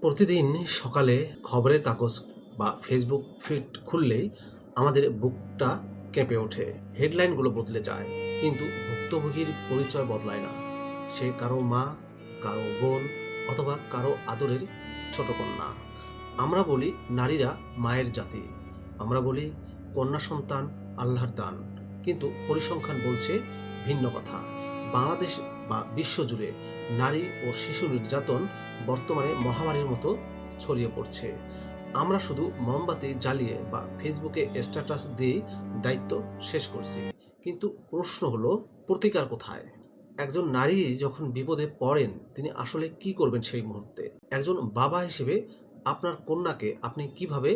প্রতিদিন সকালে খবরের কাগজ বা ফেসবুক ফিড খুললেই আমাদের বুকটা কেঁপে ওঠে। হেডলাইনগুলো বদলে যায়, কিন্তু ভুক্তভোগীর পরিচয় বদলায় না। সে কারও মা, কারও বোন অথবা কারও আদরের ছোট কন্যা। আমরা বলি নারীরা মায়ের জাতি। আমরা বলি কন্যা সন্তান আল্লাহর দান। কিন্তু পরিসংখ্যান বলছে ভিন্ন কথা। বাংলাদেশ বা বিশ্বজুড়ে নারী ও শিশু নির্যাতন বর্তমানে মহামারীর মতো ছড়িয়ে পড়ছে। আমরা শুধু মোমবাতি জ্বালিয়ে বা ফেসবুকে স্ট্যাটাস দিয়ে দায়িত্ব শেষ করছি। কিন্তু প্রশ্ন হলো, প্রতিকার কোথায়? একজন নারী যখন বিপদে পড়েন, তিনি আসলে কি করবেন সেই মুহূর্তে? একজন বাবা হিসেবে আপনার কন্যাকে আপনি কীভাবে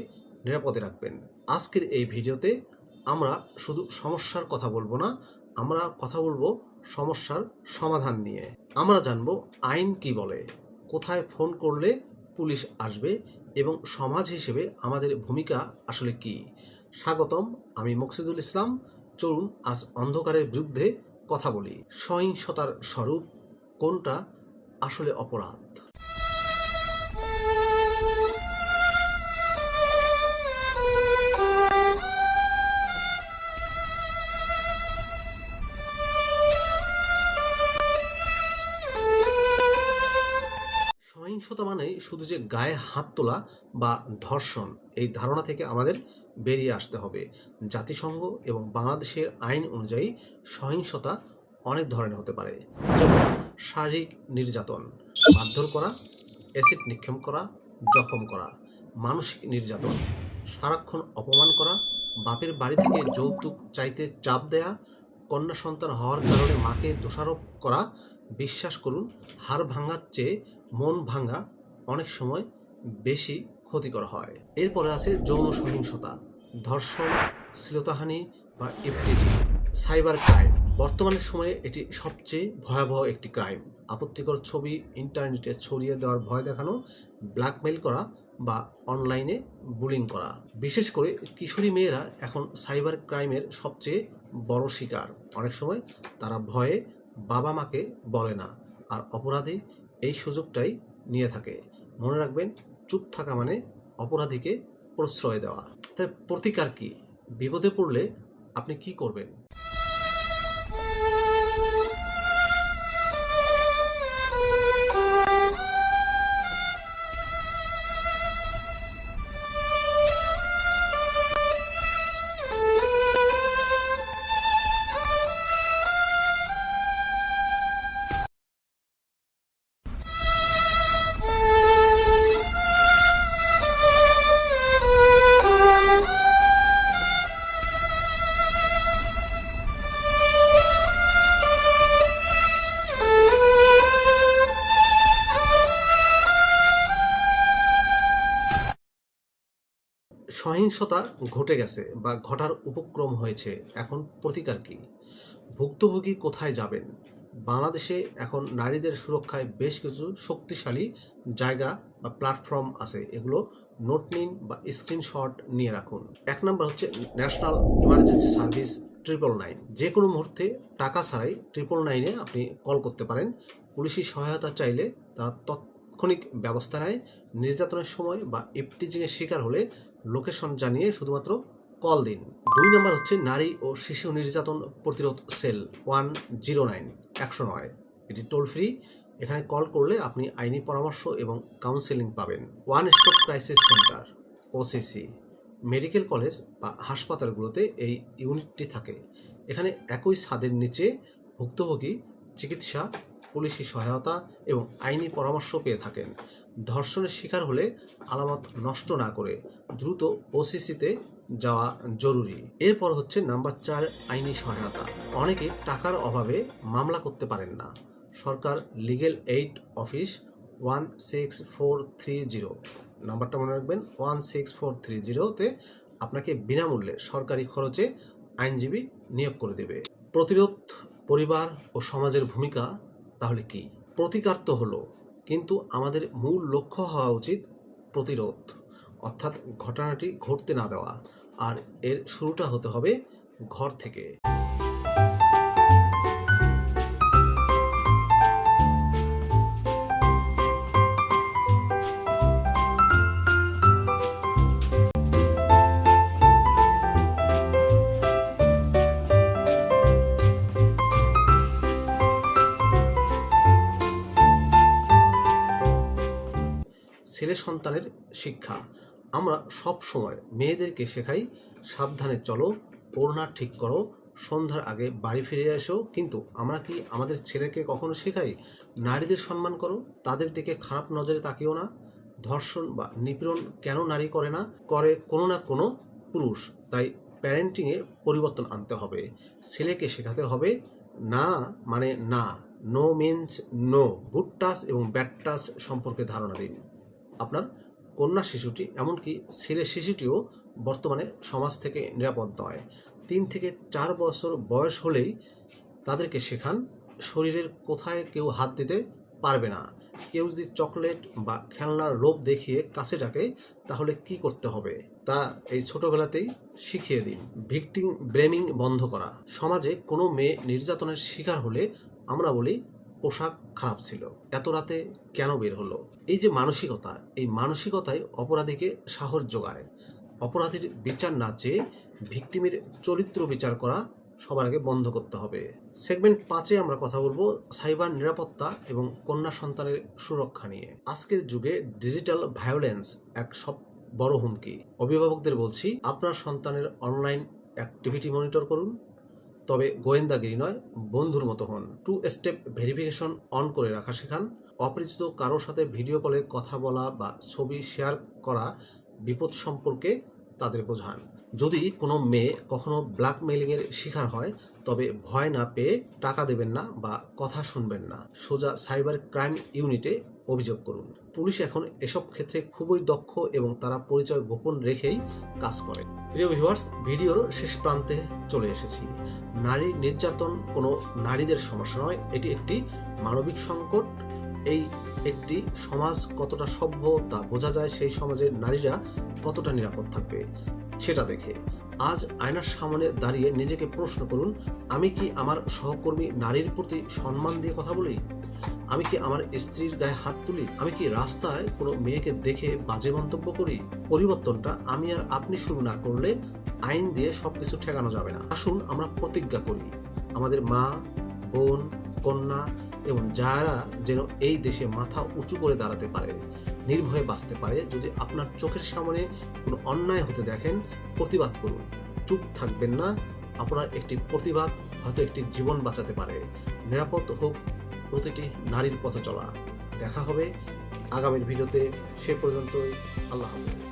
নিরাপদে রাখবেন? আজকের এই ভিডিওতে আমরা শুধু সমস্যার কথা বলব না, আমরা কথা বলব সমস্যার সমাধান নিয়ে। আমরা জানব আইন কি বলে, কোথায় ফোন করলে পুলিশ আসবে এবং সমাজ হিসেবে আমাদের ভূমিকা আসলে কি? স্বাগতম, আমি মকসিদুল ইসলাম। চলুন আজ অন্ধকারের বিরুদ্ধে কথা বলি। সহিংসতার স্বরূপ কোনটা আসলে অপরাধ? সহিংসতা মানে শুধু যে গায়ে হাত তোলা বা ধর্ষণ, এই ধারণা থেকে আমাদের বেরিয়ে আসতে হবে। জাতিসংঘ এবং বাংলাদেশের আইন অনুযায়ী সহিংসতা অনেক ধরনের হতে পারে। যেমন শারীরিক নির্যাতন, মারধর করা, অ্যাসিড নিক্ষেপ করা, জখম করা, মানসিক নির্যাতন, সারাক্ষণ অপমান করা, বাপের বাড়ি থেকে যৌতুক চাইতে চাপ দেয়া, কন্যা সন্তান হওয়ার কারণে মাকে দোষারোপ করা বিশ্বাস করুন, হাড় ভাঙার চেয়ে মন ভাঙা অনেক সময় বেশি ক্ষতিকর হয়। এরপরে আছে যৌন সহিংসতা, ধর্ষণ, শ্লীলতাহানি বা ইফটিজি, সাইবার ক্রাইম। বর্তমানের সময়ে এটি সবচেয়ে ভয়াবহ একটি ক্রাইম। আপত্তিকর ছবি, ইন্টারনেটে ছড়িয়ে দেওয়ার ভয় দেখানো, ব্ল্যাকমেইল করা বা অনলাইনে বুলিং করা। বিশেষ করে কিশোরী মেয়েরা এখন সাইবার ক্রাইমের সবচেয়ে বড় শিকার। অনেক সময় তারা ভয়ে বাবা মাকে বলে না, আর অপরাধী এই সুযোগটাই নিয়ে থাকে। মনে রাখবেন, চুপ থাকা মানে অপরাধীকে প্রশ্রয় দেওয়া। তাই প্রতিকার কি? বিপদে পড়লে আপনি কি করবেন? সহিংসতা ঘটে গেছে বা ঘটার উপক্রম হয়েছে, এখন প্রতিকার কি? ভুক্তভোগী কোথায় যাবেন? বাংলাদেশে এখন নারীদের সুরক্ষায় বেশ কিছু শক্তিশালী জায়গা বা প্ল্যাটফর্ম আছে। এগুলো নোট নিন বা স্ক্রিনশট নিয়ে রাখুন। এক নম্বর হচ্ছে national emergency service triple nine. যে কোনো মুহূর্তে টাকা ছাড়াই ট্রিপল নাইনে আপনি কল করতে পারেন। পুলিশি সহায়তা চাইলে তারা তাৎক্ষণিক ব্যবস্থা নেয়। নির্যাতনের সময় বা ইফটিজিংয়ের শিকার হলে লোকেশন জানিয়ে শুধুমাত্র কল দিন। দুই নম্বর হচ্ছে নারী ও শিশু নির্যাতন প্রতিরোধ সেল ওয়ান জিরো নাইন একশো নয়। এটি টোল ফ্রি এখানে কল করলে আপনি আইনি পরামর্শ এবং কাউন্সেলিং পাবেন। One stop crisis centre OCC medical college বা হাসপাতালগুলোতে এই ইউনিটটি থাকে। এখানে একই ছাদের নিচে ভুক্তভোগী, চিকিৎসা পুলিশি সহায়তা এবং আইনি পরামর্শ পেয়ে থাকেন। ধর্ষণের শিকার হলে আলামত নষ্ট না করে দ্রুত ওসিসিতে যাওয়া জরুরি। এরপর হচ্ছে নাম্বার চার, আইনি সহায়তা। অনেকে টাকার অভাবে মামলা করতে পারেন না। সরকার legal aid office one six four three zero. নাম্বারটা মনে রাখবেন, ওয়ান সিক্স ফোর থ্রি জিরোতে আপনাকে বিনামূল্যে সরকারি খরচে আইনজীবী নিয়োগ করে দেবে। প্রতিরোধ, পরিবার ও সমাজের ভূমিকা তাহলে কি? প্রতিকার তো হলো, কিন্তু আমাদের মূল লক্ষ্য হওয়া উচিত প্রতিরোধ, অর্থাৎ ঘটনাটি ঘটতে না দেওয়া, আর এর শুরুটা হতে হবে ঘর থেকে। সন্তানের শিক্ষা। আমরা সব সময় মেয়েদেরকে শেখাই, সাবধানে চলো, ওড়না ঠিক করো, সন্ধ্যার আগে বাড়ি ফিরে এসো। কিন্তু আমরা কি আমাদের ছেলেকে কখনো শেখাই? নারীদের সম্মান করো, তাদের দিকে খারাপ নজরে তাকিও না। ধর্ষণ বা নিপীড়ন কেন নারী করে না? করে কোনো না কোনো পুরুষ। তাই প্যারেন্টিংয়ে পরিবর্তন আনতে হবে। ছেলেকে শেখাতে হবে, না মানে না no means no good touch এবং ব্যাড টাচ সম্পর্কে ধারণা দিন। আপনার কন্যা শিশুটি, এমনকি ছেলে শিশুটিও বর্তমানে সমাজ থেকে নিরাপদ নয়। তিন থেকে চার বছর বয়স হলেই তাদেরকে শেখান, শরীরের কোথায় কেউ হাত দিতে পারবে না। কেউ যদি চকলেট বা খেলনার লোভ দেখিয়ে কাছে ডাকে তাহলে কি করতে হবে? তা এই ছোটবেলাতেই শিখিয়ে দিন। ভিকটিম ব্লেমিং বন্ধ করা। সমাজে কোনো মেয়ে নির্যাতনের শিকার হলে আমরা বলি পোশাক খারাপ ছিল। এত রাতে কেন বের হলো? এই যে মানসিকতা, এই মানসিকতাই অপরাধীকে সাহস যোগায়। অপরাধীর বিচার না চেয়ে ভিকটিমের চরিত্র বিচার করা সবার আগে বন্ধ করতে হবে। সেগমেন্ট পাঁচে আমরা কথা বলব সাইবার নিরাপত্তা এবং কন্যা সন্তানের সুরক্ষা নিয়ে। আজকের যুগে ডিজিটাল ভায়োলেন্স এক সব বড় হুমকি। অভিভাবকদের বলছি, আপনার সন্তানের অনলাইন অ্যাক্টিভিটি মনিটর করুন তবে গোয়েন্দাগিরি নয়, বন্ধুর মতো হন। টু স্টেপ ভেরিফিকেশন অন করে রাখা শেখান। অপরিচিত কারোর সাথে ভিডিও কলে কথা বলা বা ছবি শেয়ার করা বিপদ সম্পর্কে তাদের বোঝান। যদি কোনো মেয়ে কখনো ব্ল্যাকমেইলিংয়ের শিকার হয়, তবে ভয় না পেয়ে টাকা দেবেন না বা কথা শুনবেন না। সোজা সাইবার ক্রাইম ইউনিটে অভিযোগ করুন। পুলিশ এখন এসব ক্ষেত্রে খুবই দক্ষ এবং তারা পরিচয় গোপন রেখেই কাজ করে। প্রিয় ভিউয়ার্স ভিডিওর শেষ প্রান্তে চলে এসেছি। নারী নির্যাতন কোনো নারীদের সমস্যা নয়, এটি একটি মানবিক সংকট। এই একটি সমাজ কতটা সভ্য তা বোঝা যায়, সেই সমাজের নারীরা কতটা নিরাপদ থাকবে, সেটা দেখে। আজ আয়নার সামনে দাঁড়িয়ে নিজেকে প্রশ্ন করুন, আমি কি আমার সহকর্মী নারীর প্রতি সম্মান দিয়ে কথা বলি? আমি কি আমার স্ত্রীর গায়ে হাত তুলি? আমি কি রাস্তায় কোনো মেয়েকে দেখে বাজে মন্তব্য করি? পরিবর্তনটা আমি আর আপনি শুরু না করলে আইন দিয়ে সবকিছু ঠেকানো যাবে না। আসুন আমরা প্রতিজ্ঞা করি। আমাদের মা, বোন, কন্যা এবং যারা যেন এই দেশে মাথা উঁচু করে দাঁড়াতে পারে, নির্ভয়ে বাঁচতে পারে, যদি আপনার চোখের সামনে কোনো অন্যায় হতে দেখেন, প্রতিবাদ করুন। চুপ থাকবেন না। আপনার একটি প্রতিবাদ হয়তো একটি জীবন বাঁচাতে পারে। নিরাপদ হোক প্রতিটি নারীর পথে চলা। দেখা হবে আগামীর ভিডিওতে। সে পর্যন্তই আল্লাহ হাফেজ।